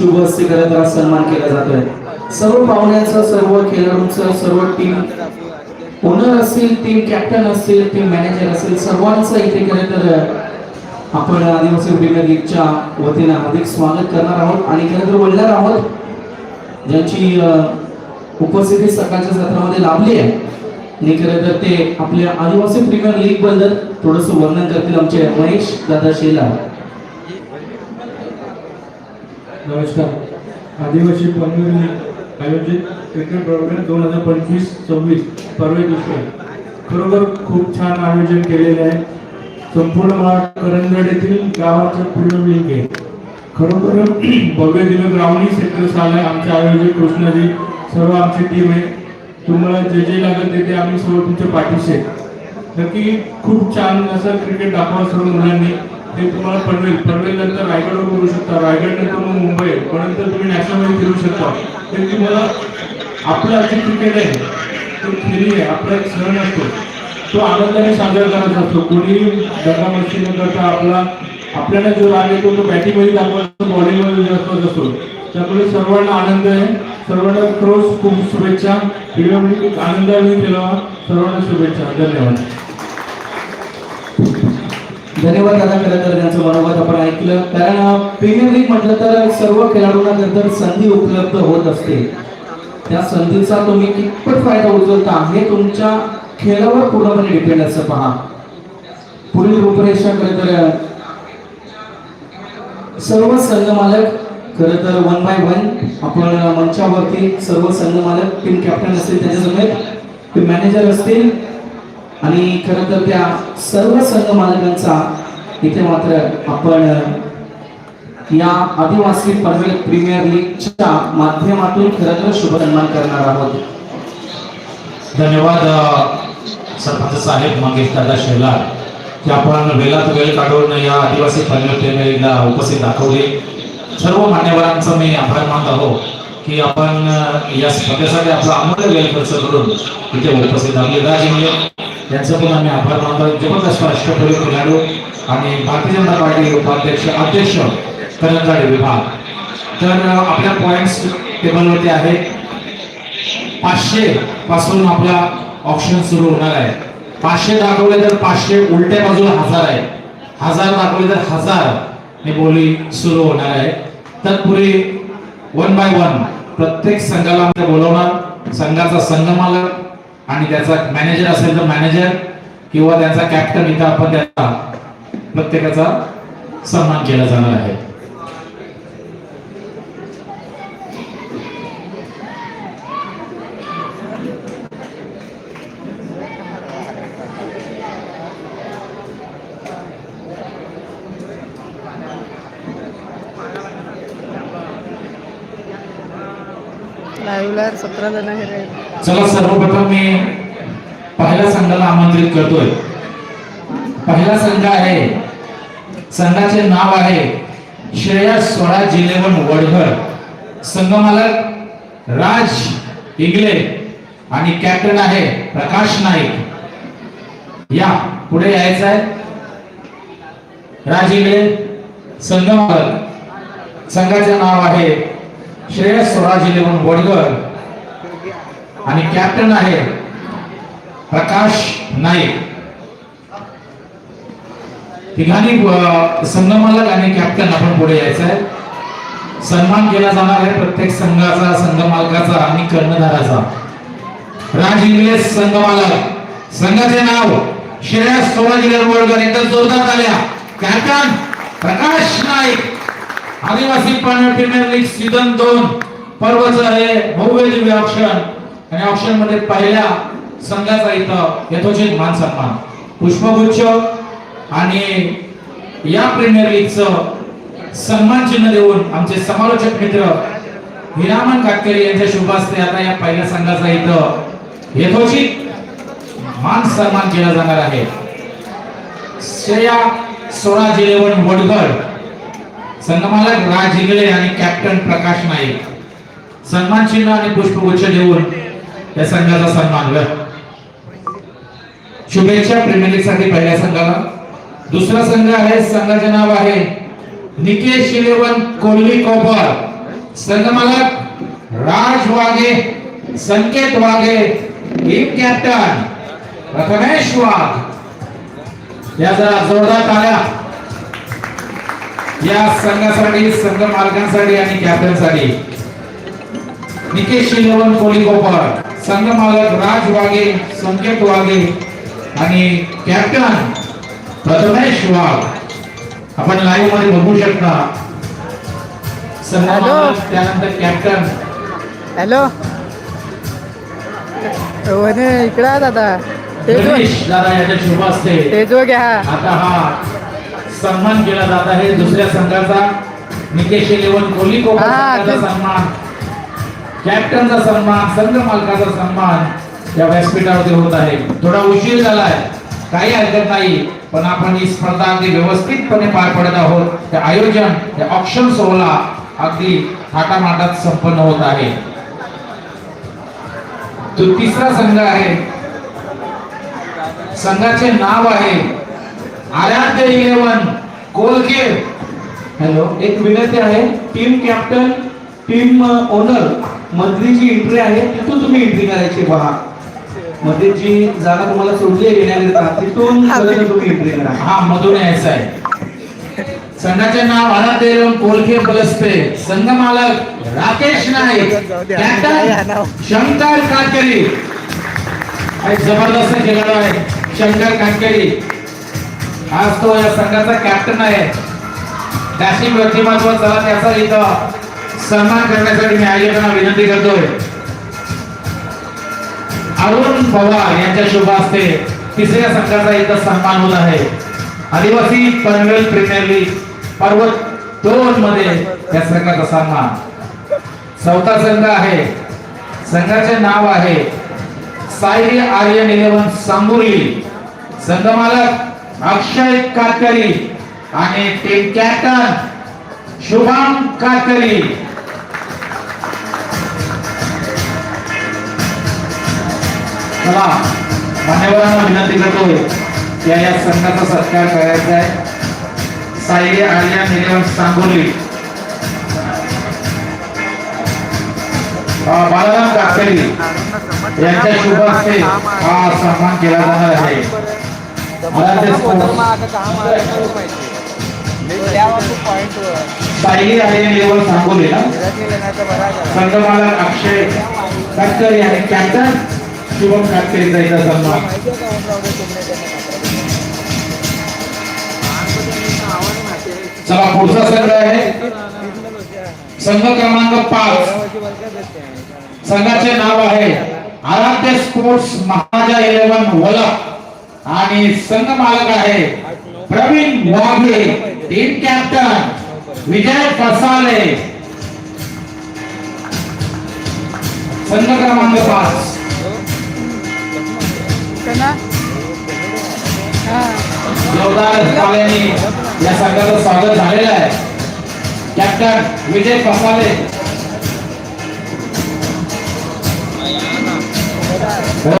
शुभ हस्ते करत आज सन्मान केला जातोय. सर्व पाहुण्यांचा सर्व खेळाडूंचा सर्व टीम ओनर असतील टीम कॅप्टन असतील टीम मॅनेजर असेल सर्वांचं इथे खरं तर आपण आदिवासी प्रीमियर लीगच्या वतीनं अधिक स्वागत करणार आहोत. आणि खरं तर बोलणार आहोत ज्यांची उपस्थिती सकाळच्या सत्रामध्ये लाभली आहे आणि खरं तर ते आपल्या आदिवासी प्रीमियर लीगबद्दल थोडंसं वर्णन करतील आमचे महेश दादा शेला नमस्कार. आदिवासी पनवेल आयोजित क्रिकेट टुर्नामेंट दोन हजार पंचवीस सव्वीस परवे दुसरे खरोखर खूप छान आयोजन केलेले आहे. संपूर्ण मला येथील गावाचं पूर्ण लिंग आहे. खरोखर भव्य दिव्य ग्राउंडही सेक्टर आहे. आमचे आयोजक कृष्णाजी सर्व आमची टीम आहे. तुम्हाला जे जे लागत ते ते आम्ही सर्व तुमच्या पाठीशी आहे. नक्की खूप छान असं क्रिकेट दाखवा सर्व मुलांनी. ते तुम्हाला पनवेल पनवेल नंतर रायगडवर करू शकता. रायगड नंतर मग मुंबई पण नंतर तुम्ही नॅशनलमध्ये फिरू शकता. ते तुम्हाला आपला जे क्रिकेट आहे तो खेळी आहे. आपला एक सण असतो. तो आनंदाने साजरा करायचा असतो. कोणी दगामस्ती न करता आपला आपल्याला जो राग येतो तो बॅटिंगमध्ये दाखवत असतो बॉलिंगमध्ये दाखवत असतो. त्यामुळे सर्वांना आनंद आहे. सर्वांना खरोच खूप शुभेच्छा. व्हिडिओ आनंदाने केला. सर्वांना शुभेच्छा. धन्यवाद. धन्यवाद दादा खरं तर त्यांचं मनोगत आपण ऐकलं. कारण प्रीमियर लीग म्हटलं तर सर्व खेळाडूंना नंतर संधी उपलब्ध होत असते. त्या संधीचा तुम्ही कितपत फायदा उचलता हे तुमच्या खेळावर पूर्णपणे डिपेंड असं पहा. पुढील रूपरेषा खरं तर सर्व संघ मालक खरं तर वन बाय वन आपण मंचावरती सर्व संघ मालक टीम कॅप्टन असतील त्याच्यासमोर टीम मॅनेजर असतील आणि खरं तर त्या सर्व संघ मालकांचा इथे मात्र आपण या आदिवासी पनवेल प्रीमियर लीगच्या माध्यमातून खरं तर शुभ सन्मान करणार आहोत. धन्यवाद सरपंच साहेब मंगेश दादा शेलार की आपण वेळात वेळ काढून या आदिवासी पनवेलला उपस्थित दाखवले. सर्व मान्यवरांचा मी आभार मानत आहो की आपण या स्पर्धेसाठी आपला अमूल्य वेळ खर्च करून इथे उपस्थित झाले राजे यांचं पण आम्ही आभार मानतो. जबरदस्त राष्ट्रपती खेळाडू आणि भारतीय जनता पार्टी उपाध्यक्ष अध्यक्ष करंजाडे विभाग. तर आपल्या पॉईंट्स टेबलवरती आहे. पाचशे पासून आपला ऑप्शन सुरू होणार आहे. पाचशे दाखवले तर पाचशे उलट्या बाजूला हजार आहे. हजार दाखवले तर हजार हे बोली सुरू होणार आहे. तत्पूर्वी वन बाय वन प्रत्येक संघाला बोलवणार. संघाचा संघ मालक आणि त्याचा मॅनेजर असेल तर मॅनेजर किंवा त्यांचा कॅप्टन इथं आपण त्याचा प्रत्येकाचा सन्मान केला जाणार आहे. लाईव्हला सतरा जण आहे चला सर्वप्रथम मी पहिल्या संघाला आमंत्रित करतोय. पहिला संघ आहे संघाचे नाव आहे श्रेयस स्वराज जिलेवन वडघर. संघ मालक राज इंगले आणि कॅप्टन आहे प्रकाश नाईक. या पुढे यायचं आहे. राज इंगले संघ मालक संघाचे नाव आहे श्रेयस स्वराज इलेवन वडघर. आणि कॅप्टन आहे प्रकाश नाईक. तिघांनी अ, संघमालक आणि कॅप्टन आपण पुढे यायचं आहे. सन्मान केला जाणार आहे प्रत्येक संघाचा संघ मालकाचा आणि कर्णधाराचा. राज इंग्लिश संघ मालक संघाचे नाव श्रेयस सोळा वळकर एकदम जोरदार झाल्या. कॅप्टन प्रकाश नाईक. आदिवासी पाणी प्रीमियर लीग सीझन दोन. पर्वच आहे भव्य दिव्य आणि ऑप्शनमध्ये पहिल्या संघाचा इथं यथोचित मान सन्मान. पुष्पगुच्छ आणि या प्रीमियर लीगचं सन्मान चिन्ह देऊन आमचे समालोचक मित्र हिरामन काटकरी यांच्या शुभास्ते आता या पहिल्या संघाचा इथं यथोचित मान सन्मान केला जाणार आहे. श्रेया सोळा जिलेवन वडगड संगमालक राज इंगळे आणि कॅप्टन प्रकाश नाईक. सन्मान चिन्ह आणि पुष्पगुच्छ देऊन या संघाचा सन्मान कर शुभेच्छा प्रीमियर लीगसाठी पहिल्या संघाला. दुसरा संघ आहे संघाचे नाव आहे निकेश इलेवन कोल्ली कॉपर. संघमालक राज वाघे संकेत वाघे टीम कॅप्टन प्रथमेश वाघ. या जरा जोरदार आल्या या संघासाठी संघ मालकांसाठी आणि कॅप्टनसाठी निकेश इलेवन कोली कोपर. संघ मालक राज वाघे संकेत वाघे आणि कॅप्टन प्रथमेश वाघ. आपण लाईव्हमध्ये बघू शकता. संघ हॅलो. मालक त्यानंतर कॅप्टन. हॅलो इकडे दादा. गणेश दादा याच्या शुभ असते. स्टेजवर घ्या. आता हा सन्मान केला जात आहे दुसऱ्या संघाचा. निकेश इलेवन कोहली ते- सन्मान. कॅप्टनचा सन्मान संघ मालकाचा सन्मान या व्यासपीठावरती होत आहे. थोडा उशीर झालाय काही हरकत नाही पण आपण ही स्पर्धा अगदी व्यवस्थितपणे पार पडत आहोत. आयोजन ते ऑप्शन सोहळा अगदी थाटामाटात संपन्न होत आहे. तो तिसरा संघ आहे संघाचे नाव आहे आराध्य इलेवन कोलके हॅलो एक विनंती आहे टीम कॅप्टन टीम ओनर जी एंट्री आहे तिथून तुम्ही एंट्री करायची पहा मध्ये जी जागा तुम्हाला सोडली आहे येण्याकरिता तिथून तुम्ही एंट्री करा. हा मधून यायचं आहे. संघाचे नाव आराध्य इलेवन कोलके बलस्ते संघ मालक राकेश नाईक कॅप्टन शंकर काटकरी. हा जबरदस्त खेळाडू आहे शंकर काटकरी. आज तो या संघाचा कॅप्टन आहे. त्याची व्यक्तिमत्व चला त्याचा इथं. सन्मान करण्यासाठी मी आयोजकांना विनंती करतोय. अरुण पवार यांच्या शुभ हस्ते तिसऱ्या संघाचा इथं सन्मान होत आहे. आदिवासी पनवेल प्रीमियर लीग पर्वत दोन मध्ये या संघाचा सन्मान. चौथा संघ आहे. संघाचे नाव आहे साई आर्यन इलेव्हन सांगुर्ली संघ मालक अक्षय कातकरी आणि टीम कॅप्टन शुभम कातकरी चला मान्यवरांना विनंती करतोय या या संघाचा सत्कार करायचा आहे. साई आर्या इलेव्हन सांगोली. अं, बालाराम कातकरी यांच्या शुभ हस्ते हा सन्मान केला जाणार आहे. आराध्य स्पोर्ट्स सायली सांगोली ना? संघमालक अक्षय कातकरी आणि कॅप्टन शुभम कातकरीचा इथं सन्मान चला पुढचा संघ आहे. संघ क्रमांक पाच. संघाचे नाव आहे आराध्य स्पोर्ट्स महाराजा इलेव्हन वला. आणि संघ मालक आहे प्रवीण वाघे टीम कॅप्टन विजय फसाले. संघ क्रमांक पाच. जोरदार ताल्याने या संघाचं स्वागत झालेलं आहे. कॅप्टन विजय पसाले